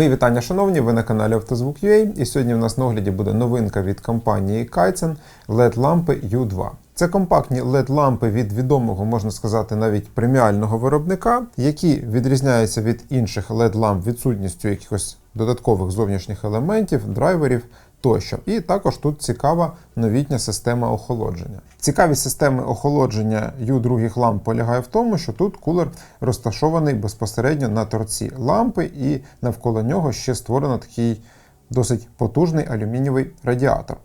Мої вітання, шановні, ви на каналі Автозвук.ua і сьогодні в нас на огляді буде новинка від компанії Kaizen LED-лампи U2. Це компактні LED-лампи від відомого, можна сказати, навіть преміального виробника, які відрізняються від інших LED-ламп відсутністю якихось додаткових зовнішніх елементів, драйверів тощо. І також тут цікава новітня система охолодження. Цікавість системи охолодження U2 ламп полягає в тому, що тут кулер розташований безпосередньо на торці лампи, і навколо нього ще створено такий досить потужний алюмінієвий радіатор.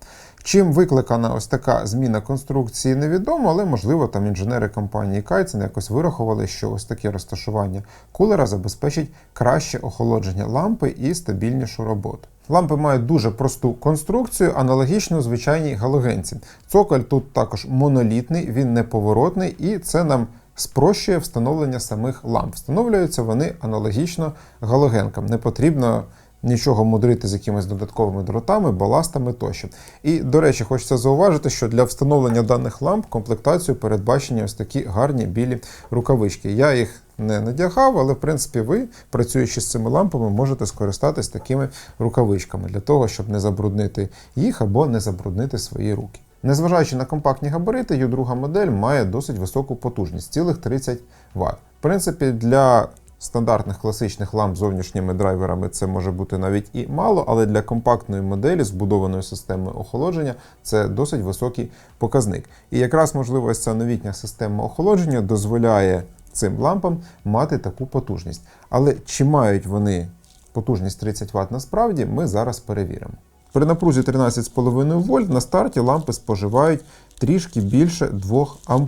Чим викликана ось така зміна конструкції, невідомо, але можливо там інженери компанії Kaizen якось вирахували, що ось таке розташування кулера забезпечить краще охолодження лампи і стабільнішу роботу. Лампи мають дуже просту конструкцію, аналогічну звичайній галогенці. Цоколь тут також монолітний, він неповоротний, і це нам спрощує встановлення самих ламп. Встановлюються вони аналогічно галогенкам. Не потрібно нічого мудрити з якимись додатковими дротами, баластами тощо. І, до речі, хочеться зауважити, що для встановлення даних ламп комплектацію передбачені ось такі гарні білі рукавички. Я їх не надягав, але в принципі ви, працюючи з цими лампами, можете скористатись такими рукавичками для того, щоб не забруднити їх або не забруднити свої руки. Незважаючи на компактні габарити, U2 модель має досить високу потужність цілих 30 Вт. В принципі, для стандартних класичних ламп з зовнішніми драйверами це може бути навіть і мало, але для компактної моделі з будованою системою охолодження це досить високий показник. І якраз можливо ця новітня система охолодження дозволяє цим лампам мати таку потужність. Але чи мають вони потужність 30 Вт насправді, ми зараз перевіримо. При напрузі 13,5 вольт на старті лампи споживають трішки більше 2 А.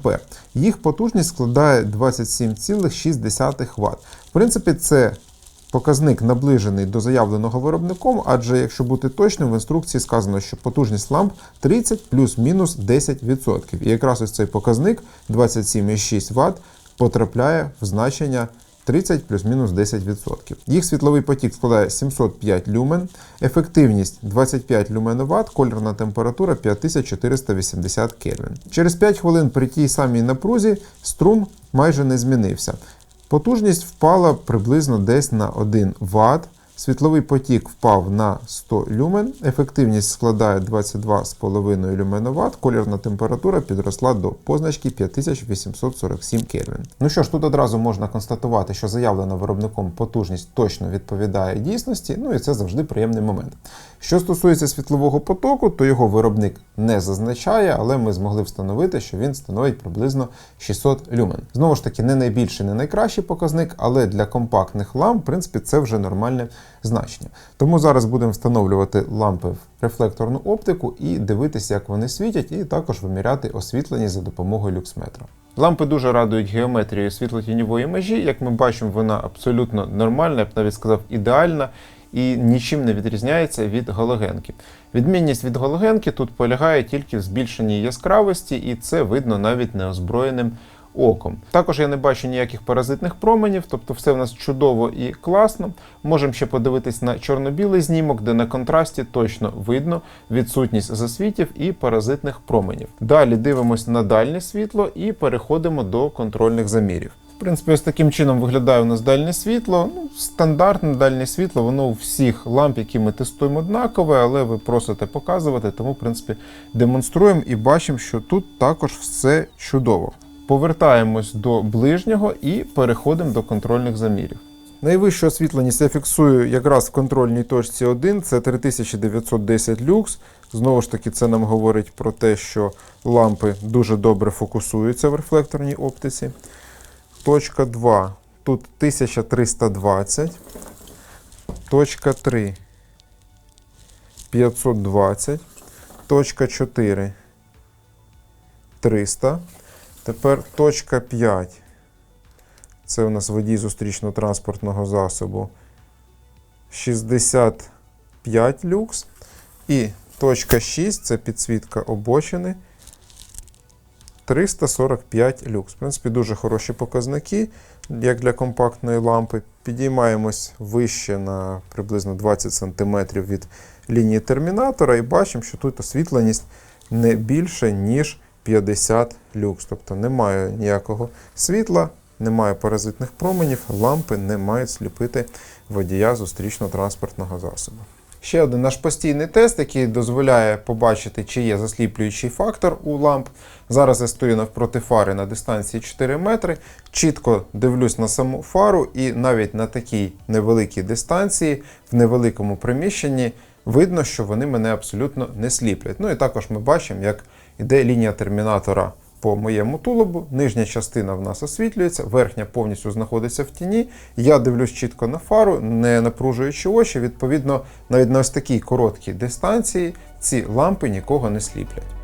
Їх потужність складає 27,6 Вт. В принципі, це показник наближений до заявленого виробником, адже якщо бути точним, в інструкції сказано, що потужність ламп 30 плюс-мінус 10%. І якраз ось цей показник 27,6 Вт потрапляє в значення 30 плюс-мінус 10%. Їх світловий потік складає 705 люмен, ефективність 25 люмен Вт, кольорна температура 5480 Кельвін. Через 5 хвилин при тій самій напрузі струм майже не змінився. Потужність впала приблизно десь на 1 Вт. Світловий потік впав на 100 люмен, ефективність складає 22,5 люмен Вт, колірна температура підросла до позначки 5847 Кельвін. Ну що ж, тут одразу можна констатувати, що заявлена виробником потужність точно відповідає дійсності, ну і це завжди приємний момент. Що стосується світлового потоку, то його виробник не зазначає, але ми змогли встановити, що він становить приблизно 600 люмен. Знову ж таки, не найбільший, не найкращий показник, але для компактних ламп, в принципі, це вже нормальне значення. Тому зараз будемо встановлювати лампи в рефлекторну оптику і дивитися, як вони світять, і також виміряти освітлення за допомогою люксметра. Лампи дуже радують геометрією світлотіньової межі. Як ми бачимо, вона абсолютно нормальна, я б навіть сказав, ідеальна і нічим не відрізняється від галогенки. Відмінність від галогенки тут полягає тільки в збільшенні яскравості, і це видно навіть неозброєним оком. Також я не бачу ніяких паразитних променів, тобто все в нас чудово і класно. Можемо ще подивитись на чорно-білий знімок, де на контрасті точно видно відсутність засвітів і паразитних променів. Далі дивимося на дальнє світло і переходимо до контрольних замірів. В принципі, ось таким чином виглядає у нас дальнє світло. Ну, Стандартне дальнє світло, воно у всіх ламп, які ми тестуємо, однакове, але ви просите показувати, тому, в принципі, демонструємо і бачимо, що тут також все чудово. Повертаємось до ближнього і переходимо до контрольних замірів. Найвищу освітленість я фіксую якраз в контрольній точці 1, це 3910 люкс. Знову ж таки, це нам говорить про те, що лампи дуже добре фокусуються в рефлекторній оптиці. Точка 2. Тут 1320. Точка 3. 520. Точка 4. 300. Тепер точка 5. Це у нас водій зустрічно-транспортного засобу. 65 люкс. І точка 6 це підсвітка обочини. 345 люкс. В принципі, дуже хороші показники, як для компактної лампи. Підіймаємось вище на приблизно 20 см від лінії термінатора і бачимо, що тут освітленість не більше, ніж 50 люкс. Тобто немає ніякого світла, немає паразитних променів, лампи не мають сліпити водія зустрічно-транспортного засобу. Ще один наш постійний тест, який дозволяє побачити, чи є засліплюючий фактор у ламп. Зараз я стою навпроти фари на дистанції 4 метри, чітко дивлюсь на саму фару, і навіть на такій невеликій дистанції, в невеликому приміщенні, видно, що вони мене абсолютно не сліплять. Ну і також ми бачимо, як іде лінія термінатора по моєму тулубу. Нижня частина в нас освітлюється, верхня повністю знаходиться в тіні. Я дивлюсь чітко на фару, не напружуючи очі. Відповідно, навіть на ось такій короткій дистанції ці лампи нікого не сліплять.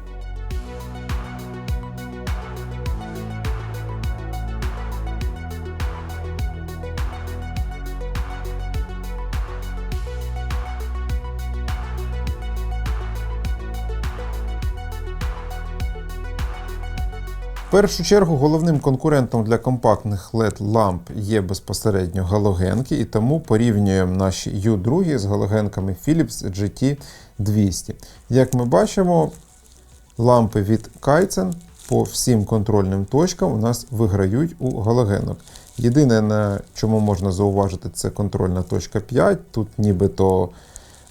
Першу чергу головним конкурентом для компактних LED ламп є безпосередньо галогенки, і тому порівнюємо наші U2 з галогенками Philips GT200. Як ми бачимо, лампи від Kaizen по всім контрольним точкам у нас виграють у галогенок. Єдине, на чому можна зауважити, це контрольна точка 5. Тут нібито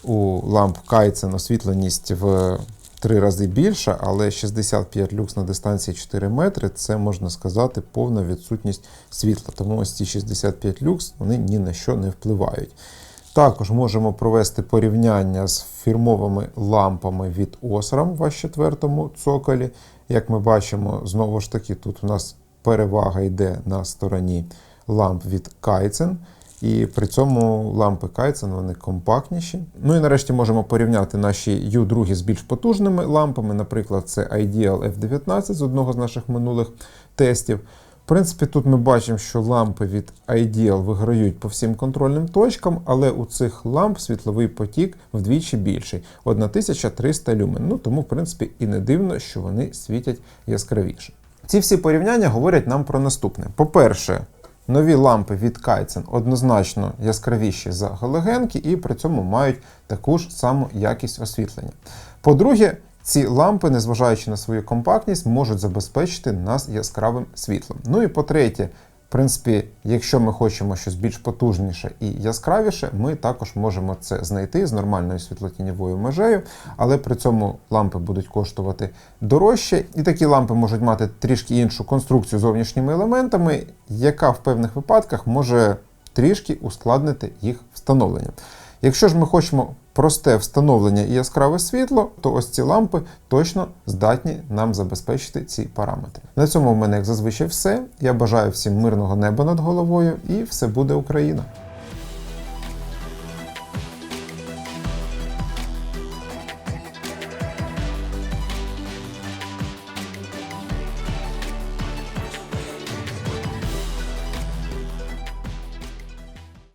у ламп Kaizen освітленість в три рази більша, але 65 люкс на дистанції 4 метри це можна сказати повна відсутність світла. Тому ось ці 65 люкс вони ні на що не впливають. Також можемо провести порівняння з фірмовими лампами від Osram в четвертому цоколі. Як ми бачимо, знову ж таки, тут у нас перевага йде на стороні ламп від Kaizen. І при цьому лампи Kaizen вони компактніші. Ну і нарешті можемо порівняти наші U2 з більш потужними лампами. Наприклад, це Ideal F19 з одного з наших минулих тестів. В принципі, тут ми бачимо, що лампи від Ideal виграють по всім контрольним точкам, але у цих ламп світловий потік вдвічі більший 1300 люмен. Ну тому, в принципі, і не дивно, що вони світять яскравіше. Ці всі порівняння говорять нам про наступне: по-перше, Нові лампи від Kaizen однозначно яскравіші за галогенки і при цьому мають таку ж саму якість освітлення. По-друге, ці лампи, незважаючи на свою компактність, можуть забезпечити нас яскравим світлом. Ну і по-третє, принципі, якщо ми хочемо щось більш потужніше і яскравіше, ми також можемо це знайти з нормальною світлотіньовою межею, але при цьому лампи будуть коштувати дорожче, і такі лампи можуть мати трішки іншу конструкцію зовнішніми елементами, яка в певних випадках може трішки ускладнити їх встановлення. Якщо ж ми хочемо просте встановлення і яскраве світло, то ось ці лампи точно здатні нам забезпечити ці параметри. На цьому в мене, як зазвичай, все. Я бажаю всім мирного неба над головою і все буде Україна!